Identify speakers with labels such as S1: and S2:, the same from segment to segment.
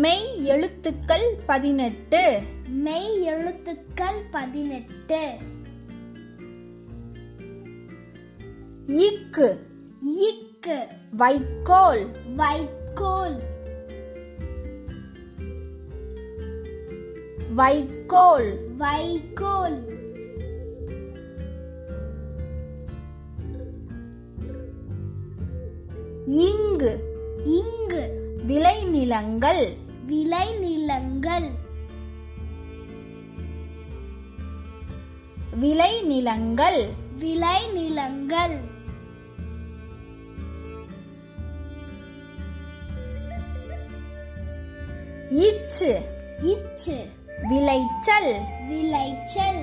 S1: மெய் எழுத்துக்கள் பதினெட்டு.
S2: மெய் எழுத்துக்கள் பதினெட்டு.
S1: இக்கு
S2: இக்கு
S1: வைக்கோல்.
S2: வைக்கோல்.
S1: வைக்கோல்.
S2: வைக்கோல்.
S1: இங்கு.
S2: இங்கு.
S1: விளைநிலங்கள்.
S2: விளைநிலங்கள்.
S1: விளைநிலங்கள்.
S2: விளைநிலங்கள்.
S1: இச்சு.
S2: இச்சு.
S1: விளைச்சல்.
S2: விளைச்சல்.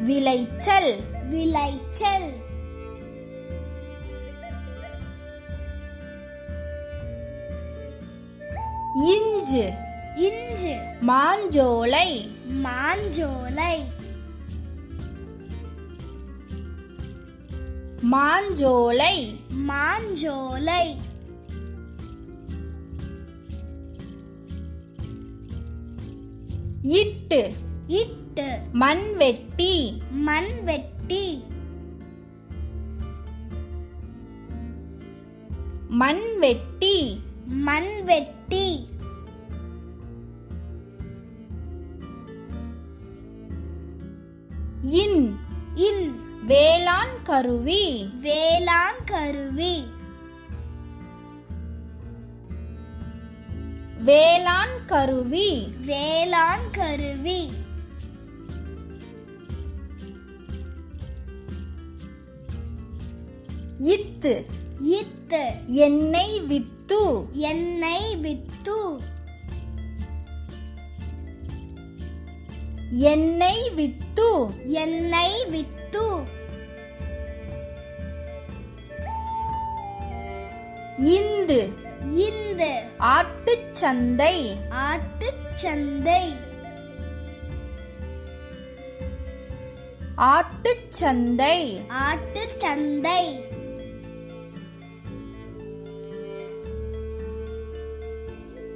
S1: விளைச்சல்.
S2: விளைச்சல்.
S1: இஞ்சு.
S2: இன்று
S1: மாஞ்சோலை.
S2: மாஞ்சோலை.
S1: மாஞ்சோலை.
S2: மாஞ்சோலை.
S1: இட்டு.
S2: இட்டு.
S1: மண்வெட்டி
S2: மண்வெட்டி
S1: மண்வெட்டி
S2: மண்வெட்டி
S1: இன்.
S2: இன்.
S1: வேளாண் கருவி.
S2: வேளாண் கருவி.
S1: வேளாண் கருவி.
S2: வேளாண் கருவி.
S1: இத்து.
S2: இத்து.
S1: எண்ணெய் வித்து.
S2: எண்ணெய் வித்து.
S1: எண்ணெய் வித்து.
S2: எண்ணெய் வித்து.
S1: இந்து.
S2: இந்த.
S1: ஆட்டுச்சந்தை
S2: ஆட்டுச்சந்தை
S1: ஆட்டுச்சந்தை
S2: ஆட்டுச்சந்தை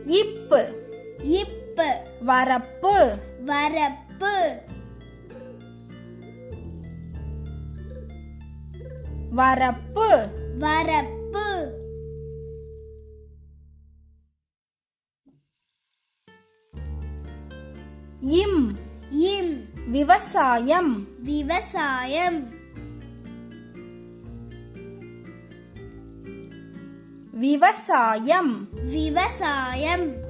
S1: இப்பு.
S2: இப்பு.
S1: வரப்பு.
S2: வரப்பு.
S1: வரப்பு.
S2: வரப்பு.
S1: இம்.
S2: இம்.
S1: விவசாயம்.
S2: விவசாயம்.
S1: விவசாயம்.
S2: விவசாயம்.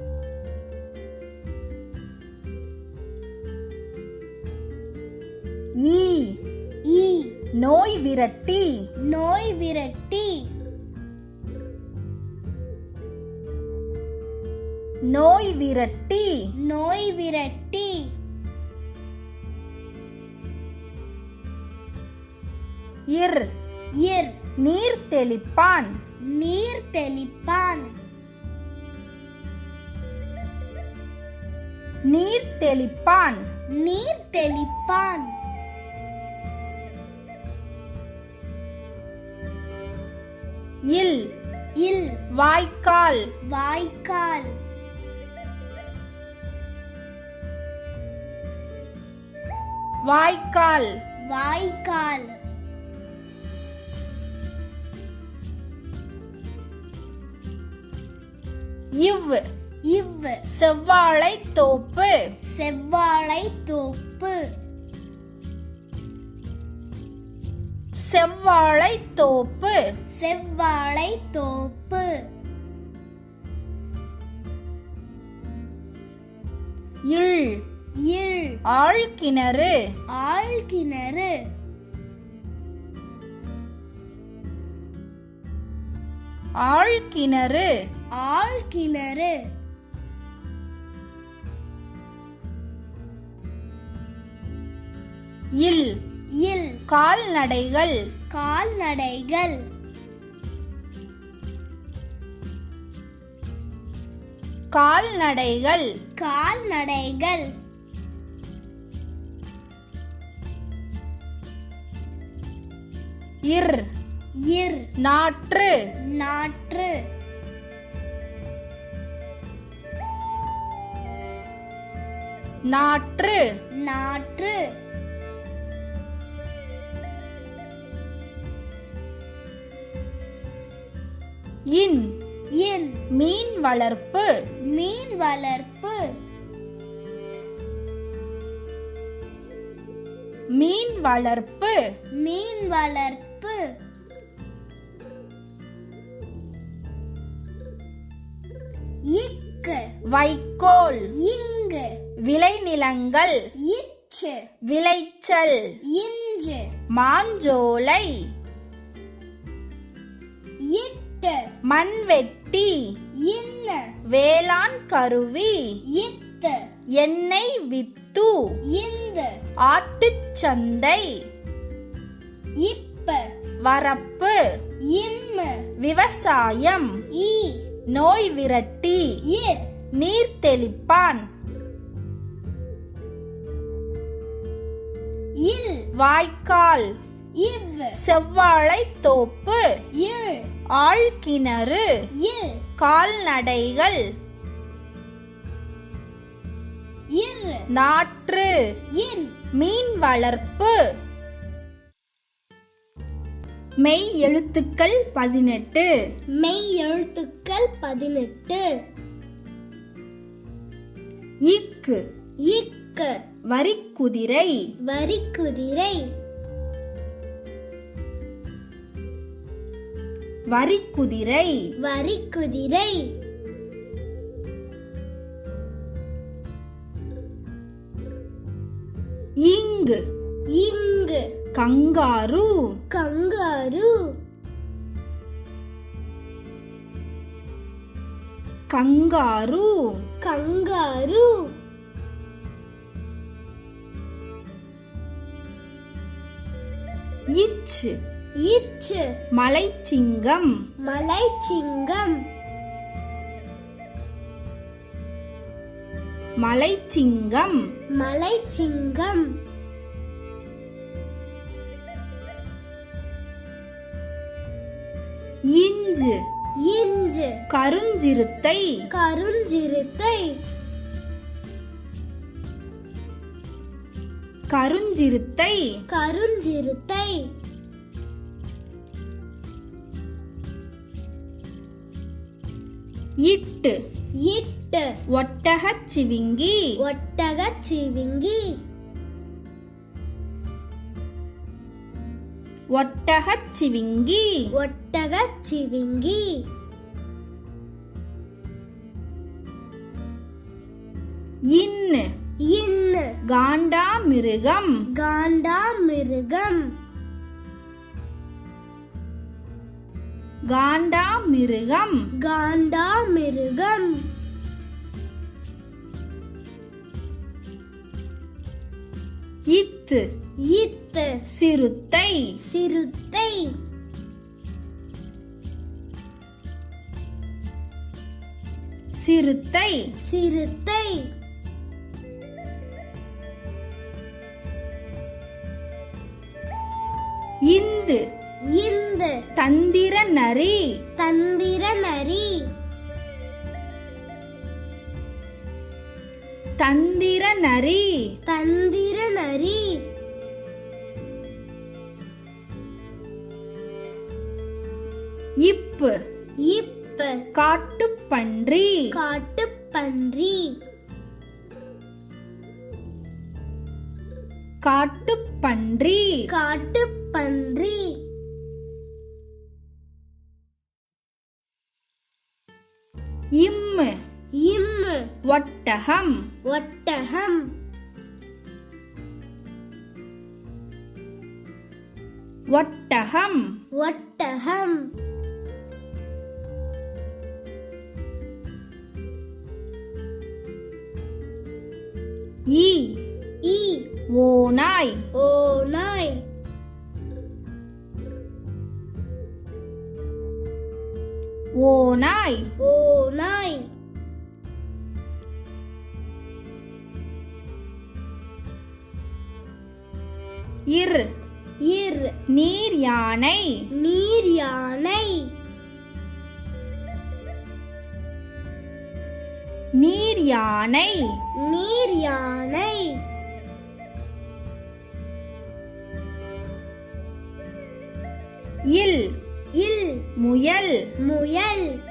S1: ஈ
S2: ஈ
S1: நோய் விரட்டி.
S2: நோய் விரட்டி.
S1: நோய் விரட்டி.
S2: நோய் விரட்டி.
S1: இர்
S2: இர்.
S1: நீர் தெளிப்பான்.
S2: நீர் தெளிப்பான்.
S1: நீர் தெளிப்பான்.
S2: நீர் தெளிப்பான்.
S1: இல்.
S2: இல்.
S1: வாய்க்கால்.
S2: வாய்க்கால்.
S1: வாய்க்கால்.
S2: வாய்க்கால்.
S1: இவ்.
S2: இவ்.
S1: செவ்வாழை தோப்பு.
S2: செவ்வாழை தோப்பு.
S1: செவ்வாழை தோப்பு
S2: செவ்வாழை தோப்பு
S1: இள்
S2: இல்.
S1: ஆழ்கிணறு.
S2: ஆழ்கிணறு.
S1: ஆழ்கிணறு.
S2: ஆழ்கிணறு.
S1: இல்.
S2: இல்
S1: கால்நடைகள்.
S2: கால்நடைகள்.
S1: கால்நடைகள்.
S2: கால்நடைகள்.
S1: இர்.
S2: இர்.
S1: நாற்று.
S2: நாற்று.
S1: நாற்று.
S2: நாற்று.
S1: இன்.
S2: இன்.
S1: மீன் வளர்ப்பு.
S2: மீன் வளர்ப்பு.
S1: மீன் வளர்ப்பு.
S2: மீன் வளர்ப்பு. இக்கு.
S1: வைக்கோல்.
S2: இங்கு.
S1: விளைநிலங்கள்.
S2: இச்சு.
S1: விளைச்சல்.
S2: இஞ்சு.
S1: மாஞ்சோலை. மண்வெட்டி
S2: இன்ன
S1: வேளாண் கருவி.
S2: இத்து
S1: எண்ணெய் வித்து.
S2: இந்து
S1: ஆட்டுச் சந்தை.
S2: இப்ப.
S1: வரப்பு.
S2: இம்மு.
S1: விவசாயம்.
S2: ஈ.
S1: நோய் விரட்டி. நீர் தெளிப்பான்.
S2: இல்.
S1: வாய்க்கால்.
S2: இவ்.
S1: செவ்வாழை தோப்பு.
S2: இல்
S1: ஆழ்கிணறு கால்நடைகள் நாற்று
S2: இன்.
S1: மீன் வளர்ப்பு மெய் எழுத்துக்கள் பதினெட்டு.
S2: மெய் எழுத்துக்கள் பதினெட்டு.
S1: இக்கு
S2: இக்கு
S1: வரிக்குதிரை.
S2: வரிக்குதிரை.
S1: வரிக்குதிரை.
S2: வரிக்குதிரை.
S1: இங்கு.
S2: இங்கு.
S1: கங்காரு.
S2: கங்காரு.
S1: கங்காரு.
S2: கங்காரு.
S1: இச்சு.
S2: இச்சு
S1: மலைச்சிங்கம்.
S2: மலைச்சிங்கம்.
S1: மலைச்சிங்கம்.
S2: மலைச்சிங்கம்.
S1: இஞ்சு.
S2: இஞ்சு.
S1: கருஞ்சிறுத்தை.
S2: கருஞ்சிறுத்தை.
S1: கருஞ்சிறுத்தை.
S2: கருஞ்சிறுத்தை.
S1: இட்டு.
S2: இட்டு.
S1: ஒட்டகச் சிவிங்கி.
S2: ஒட்டகச் சிவிங்கி.
S1: ஒட்டகச் சிவிங்கி.
S2: ஒட்டகச் சிவிங்கி.
S1: இன்னு.
S2: இன்னு.
S1: காண்டாமிருகம்
S2: காண்டாமிருகம்
S1: காண்டாமிருகம்.
S2: காண்டாமிருகம்.
S1: இத்து.
S2: இத்து.
S1: சிறுத்தை.
S2: சிறுத்தை.
S1: சிறுத்தை.
S2: சிறுத்தை.
S1: இந்து.
S2: இந்து.
S1: தந்திர நரி.
S2: தந்திர நரி.
S1: தந்திர நரி.
S2: தந்திர நரி.
S1: இப்பு.
S2: இப்ப.
S1: காட்டுப்பன்றி.
S2: காட்டுப்பன்றி.
S1: காட்டுப்பன்றி.
S2: காட்டுப்பன்றி.
S1: இம்மு ஒட்டகம்
S2: ஒட்டகம்
S1: ஒட்டகம்
S2: ஒட்டகம்
S1: ஈ
S2: ஈ
S1: ஓநாய்
S2: ஓநாய்
S1: ஓநாய்
S2: ஓநாய்
S1: இர்
S2: இர்
S1: நீர் யானை.
S2: நீர் யானை.
S1: நீர் யானை.
S2: நீர் யானை.
S1: இல்
S2: இல்.
S1: முயல்.
S2: முயல்.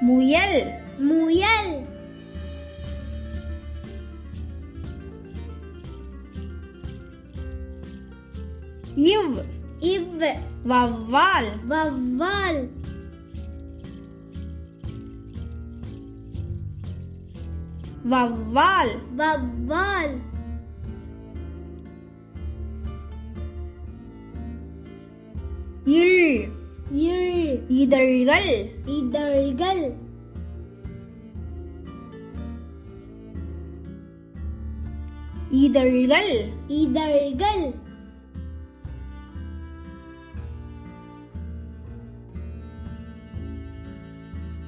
S1: முயல்.
S2: முயல்.
S1: இவ்.
S2: இவ்.
S1: வவ்வால்
S2: வவ்வால்
S1: வவ்வால்
S2: வவ்வால்
S1: இள்
S2: இல்
S1: இதழ்கள்.
S2: இதழ்கள்.
S1: இதழ்கள்.
S2: இதழ்கள்.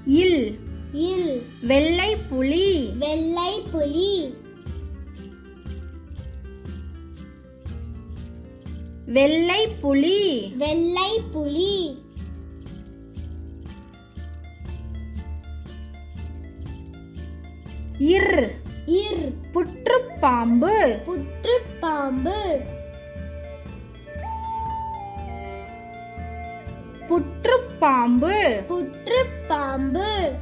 S1: இல்.
S2: இல்.
S1: வெள்ளை புலி.
S2: வெள்ளை புலி.
S1: வெள்ளை புலி.
S2: வெள்ளை புலி.
S1: இர்.
S2: இர்.
S1: புற்றுப்பாம்பு.
S2: புற்றுப்பாம்பு.
S1: புற்றுப்பாம்பு
S2: புற்றுப்பாம்பு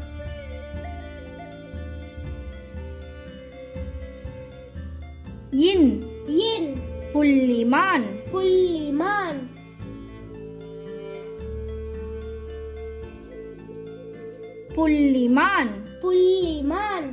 S1: இன்.
S2: இன்.
S1: புள்ளிமான்.
S2: புள்ளிமான்.
S1: புள்ளிமான்.
S2: புள்ளிமான்.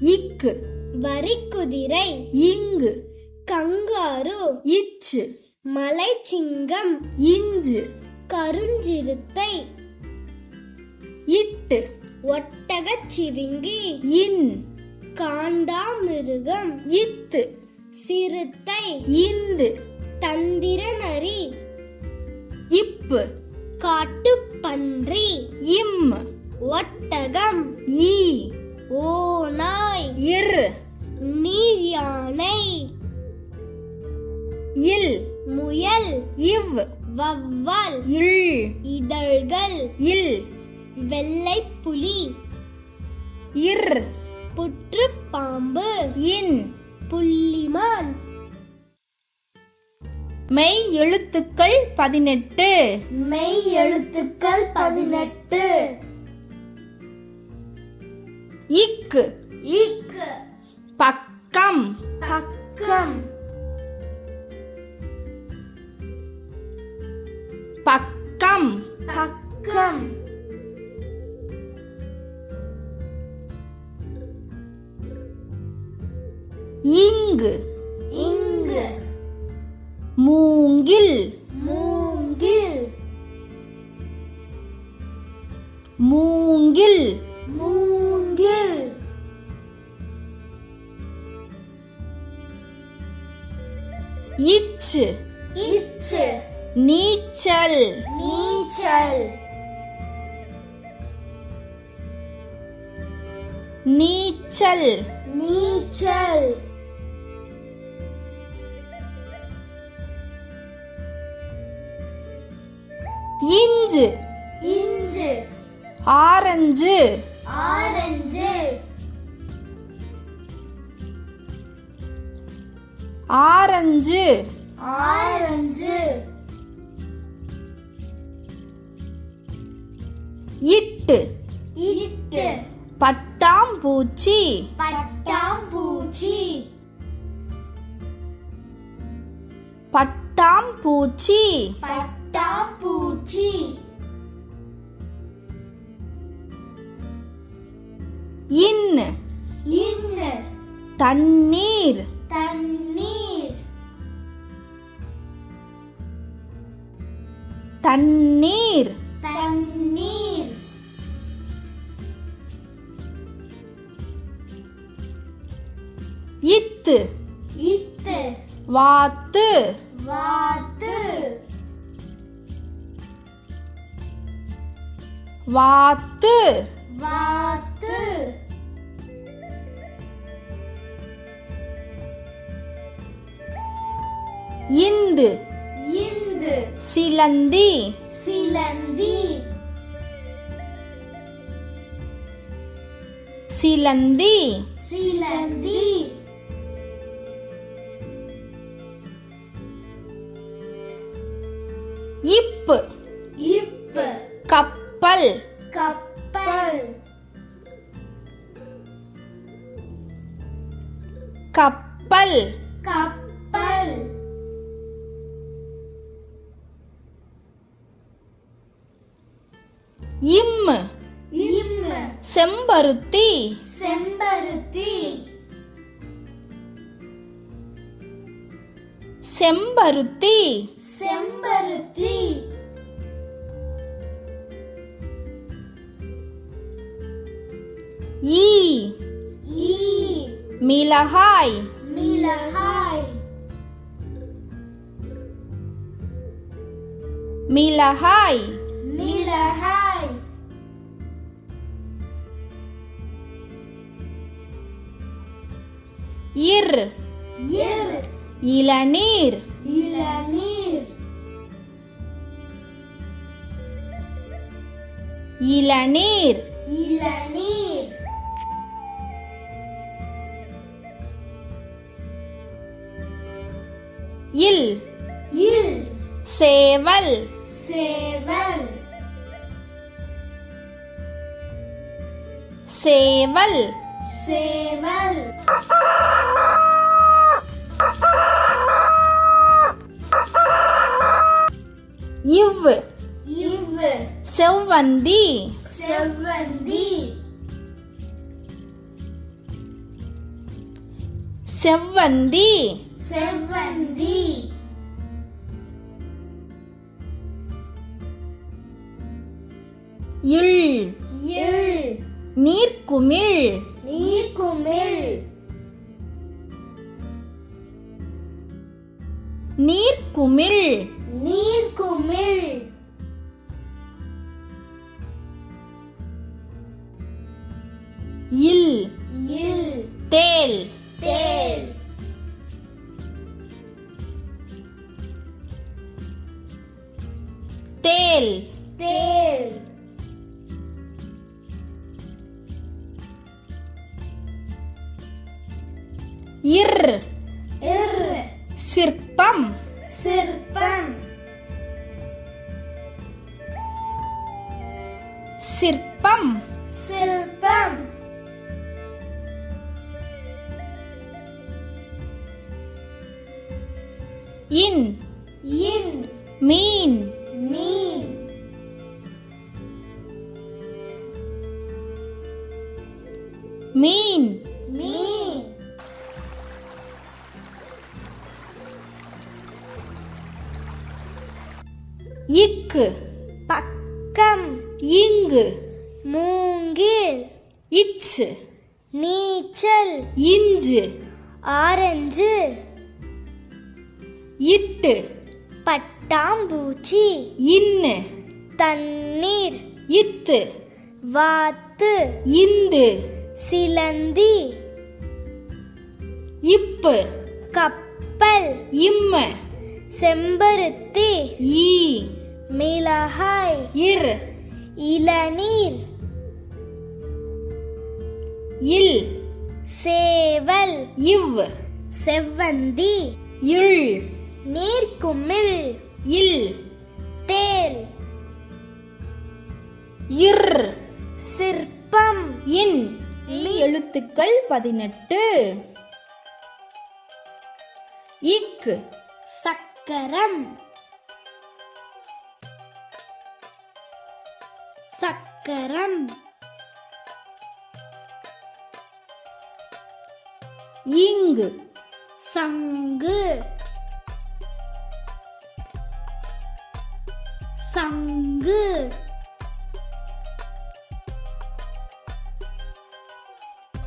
S1: இக்கு.
S2: வரிக்குதிரை.
S1: இங்கு.
S2: கங்காரு.
S1: இச்சு.
S2: மலைச்சிங்கம்.
S1: இஞ்சு.
S2: கருஞ்சிறுத்தை.
S1: இட்டு.
S2: ஒட்டகச் சிவிங்கி.
S1: இன்.
S2: காண்டாமிருகம்.
S1: இத்து.
S2: சிறுத்தை.
S1: இந்து.
S2: தந்திரநரி.
S1: இப்பு.
S2: காட்டுப்பன்றி.
S1: இம்.
S2: ஒட்டகம்.
S1: ஈ.
S2: ஓநாய்.
S1: இர்.
S2: நீர் யானை
S1: இல்
S2: முயல்
S1: இவ்
S2: வவ்வால்
S1: இள்
S2: இதழ்கள்
S1: இல்
S2: வெள்ளைப் புலி
S1: இர்
S2: புற்றுப்பாம்பு
S1: இன்
S2: புள்ளிமான்.
S1: மெய் எழுத்துக்கள் பதினெட்டு.
S2: மெய் எழுத்துக்கள் பதினெட்டு.
S1: இக்கு
S2: இக்கு
S1: பக்கம்.
S2: பக்கம்.
S1: பக்கம்.
S2: பக்கம்.
S1: இங்கு.
S2: இங்கு.
S1: மூங்கில்.
S2: மூங்கில்.
S1: மூங்கில்.
S2: மூங்கில்.
S1: இச்சு.
S2: இச்சு.
S1: நீச்சல்.
S2: நீச்சல்.
S1: நீச்சல்.
S2: நீச்சல்.
S1: இஞ்சு.
S2: இஞ்சு.
S1: ஆரஞ்சு.
S2: ஆரஞ்சு.
S1: ஆரஞ்சு.
S2: ஆரஞ்சு.
S1: இட்டு.
S2: இட்டு.
S1: பட்டாம்பூச்சி.
S2: பட்டாம்பூச்சி.
S1: பட்டாம்பூச்சி.
S2: பட்டாம்பூச்சி.
S1: இன்
S2: இன்னு.
S1: தண்ணீர்
S2: தண்ணீர்.
S1: தண்ணீர்.
S2: தண்ணீர்.
S1: வாத்து.
S2: வாத்து.
S1: வாத்து.
S2: வாத்து.
S1: இந்து.
S2: இந்து.
S1: சிலந்தி.
S2: சிலந்தி.
S1: சிலந்தி.
S2: சிலந்தி.
S1: கப்பல்.
S2: கப்பல்.
S1: கப்பல்.
S2: கப்பல்.
S1: இம்.
S2: இம்.
S1: செம்பருத்தி.
S2: செம்பருத்தி.
S1: செம்பருத்தி.
S2: செம்பருத்தி.
S1: ஈ.
S2: ஈ.
S1: மிளகாய்.
S2: மிளகாய்.
S1: மிளகாய்.
S2: மிளகாய்.
S1: இர்.
S2: இர்.
S1: இளநீர்.
S2: இளநீர்.
S1: இளநீர்.
S2: இளநீர்.
S1: இல்.
S2: இல்.
S1: சேவல்.
S2: சேவல்.
S1: சேவல்.
S2: சேவல்.
S1: இவ்
S2: இவ்
S1: செவ்வந்தி.
S2: செவ்வந்தி.
S1: செவ்வந்தி.
S2: செவ்வந்தி
S1: இள்
S2: இல்
S1: நீர்க்குமிழ்.
S2: நீர்க்குமிழ்.
S1: நீர்க்குமிழ்.
S2: நீர்க்குமிழ்.
S1: இல்
S2: இல்
S1: தேல். இக்கு
S2: பக்கம்
S1: இங்கு.
S2: மிளகாய்
S1: இர்.
S2: இளநீர்.
S1: இல்.
S2: சேவல்.
S1: இவ்.
S2: செவ்வந்தி.
S1: இள்.
S2: நீர்க்குமிழ்.
S1: இல்.
S2: தேல்.
S1: இர்.
S2: சிற்பம்.
S1: இன். எழுத்துக்கள் பதினெட்டு. இக்.
S2: சக்கரம். சக்கரம்.
S1: இங்கு.
S2: சங்கு. சங்கு.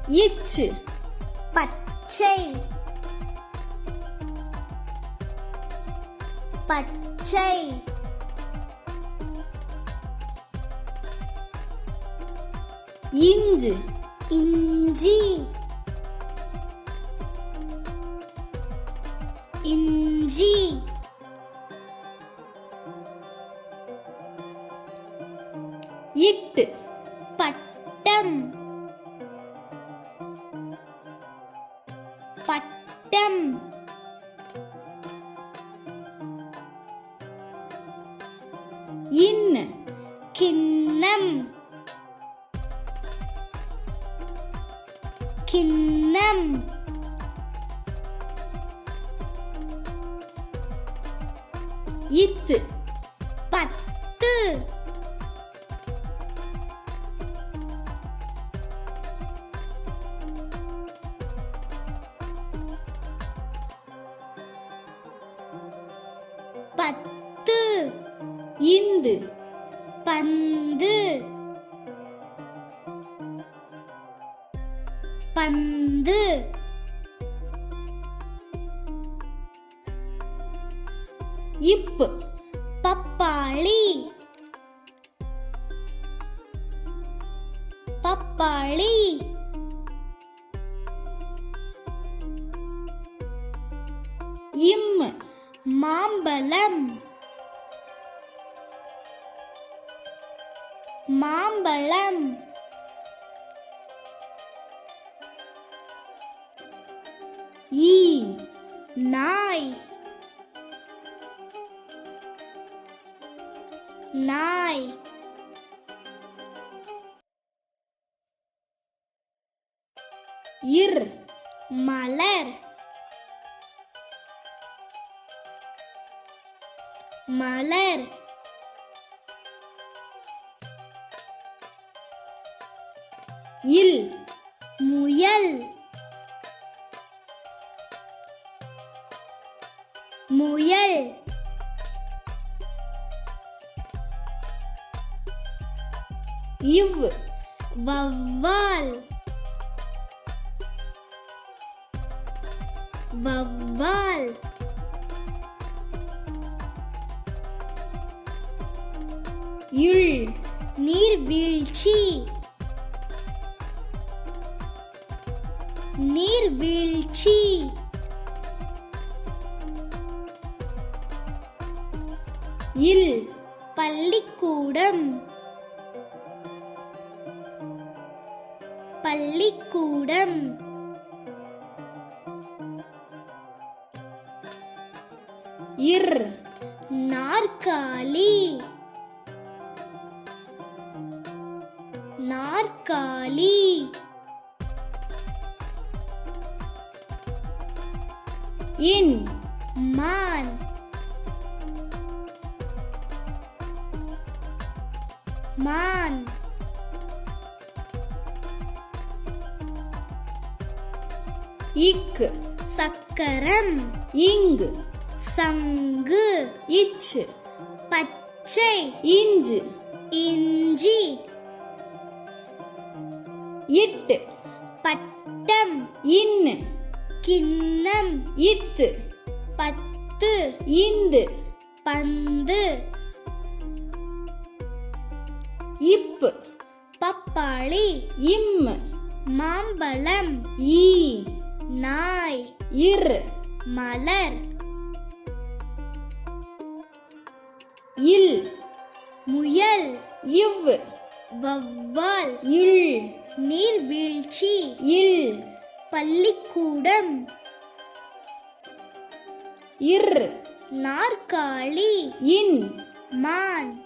S1: இச்சு.
S2: பச்சை. பச்சை.
S1: இஞ்சு
S2: இஞ்சி இஞ்சி கிண்ணம்.
S1: இத்து.
S2: பப்பாளி.
S1: இம்
S2: மாம்பழம். மாம்பழம்.
S1: ஈ
S2: நாய்.
S1: இல்.
S2: முயல். முயல்.
S1: இவ்.
S2: வவ்வால். வவ்வால்.
S1: இள்
S2: நீர்வீழ்ச்சி. நீர்வீழ்ச்சி.
S1: இல்
S2: பள்ளிக்கூடம். பள்ளிக்கூடம்.
S1: இர்
S2: நாற்காலி. நாற்காலி.
S1: இன்
S2: மான். மான்.
S1: இக்கு.
S2: சக்கரம்.
S1: இங்கு.
S2: சங்கு.
S1: இச்சு.
S2: பச்சை.
S1: இஞ்சு.
S2: இஞ்சி.
S1: இட்டு.
S2: பட்டம்.
S1: இன்னு.
S2: கிண்ணம்.
S1: இத்து.
S2: பத்து.
S1: இந்து.
S2: பந்து.
S1: இப்பு.
S2: பப்பாளி.
S1: இம்மு
S2: மாம்பழம்.
S1: ஈ.
S2: நாய்.
S1: இர்.
S2: மலர்.
S1: இல்.
S2: முயல்.
S1: இவ்.
S2: வவ்வால்
S1: இள்
S2: நீர்வீழ்ச்சி.
S1: இல்.
S2: பள்ளிக்கூடம்.
S1: இர்.
S2: நாற்காலி.
S1: இன்.
S2: மான்.